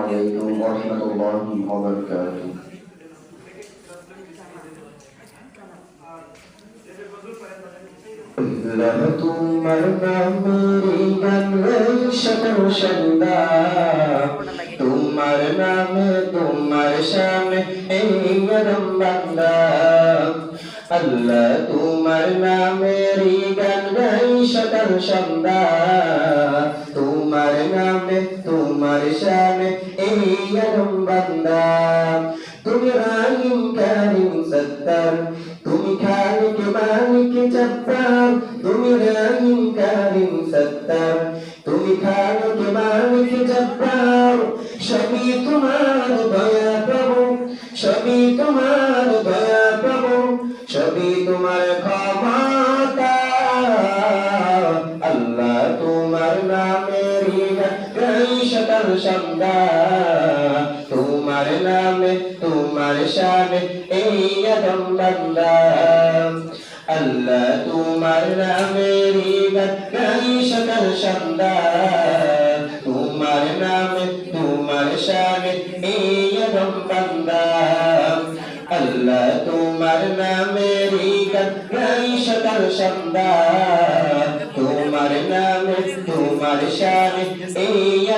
عليكم ورحمة الله وبركاته লহ তোমার নামেরি গান সকল সন্ধ্যা তোমার নামে তোমার শামে এই গরম বান্দা আল্লাহ তোমার নামেরি গান গাই সকল সন্ধ্যা তোমার নামে, তোমার শামে এই গরম বান্দা। তুমি রাহিম, কারিম সত্তর তুমি খালিক, মালিক, জব্বার। তুমি রাহিম, কারিম সত্তর তুমি খালিক, মালিক, জব্বার। সবই তোমার দয়া প্রভু, সবই তোমার দয়া প্রভু, সবই তোমার সকল সন্ধ্যা তোমার নামে, তোমার শানে এই আদম বান্দা। আল্লাহ তোমার নামের গাই সকল সন্ধ্যা। তোমার নামে, তোমার শানে এই আদম বান্দা। আল্লাহ তোমার নামের গাই সকল সন্ধ্যা।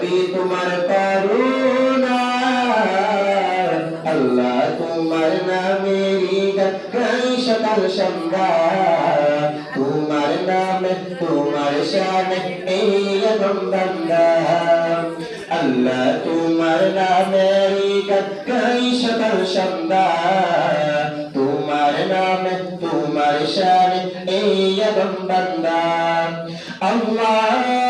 সবই তোমার করুণা, আল্লাহ তোমার নামেরই গাই সকাল সন্ধ্যা। তোমার নামে, তোমার শানে এই বান্দা। আল্লাহ তোমার নামেরই গাই সকাল সন্ধ্যা। তোমার নামে, তোমার শানে এই বান্দা। আল্লাহ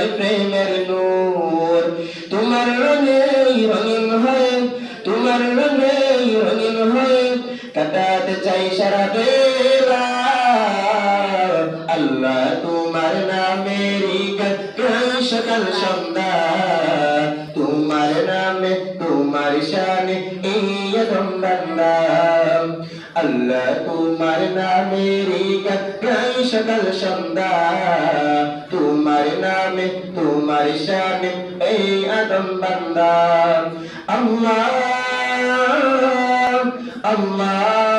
তোমার প্রেমের নূর। তোমার রঙে রঙিন হয়ে, তোমার রঙে রঙিন হয়ে, কাটাতে চাই সারা বেলা আল্লাহ তোমার নামেরই সকাল সন্ধ্যা। তোমার নামে, তোমার শানে এই আল্লাহ তোমার নামে গান সকাল সন্ধ্যা। তোমার নামে, তোমার শানে এই আদম বান্দা। আল্লাহ আল্লাহ।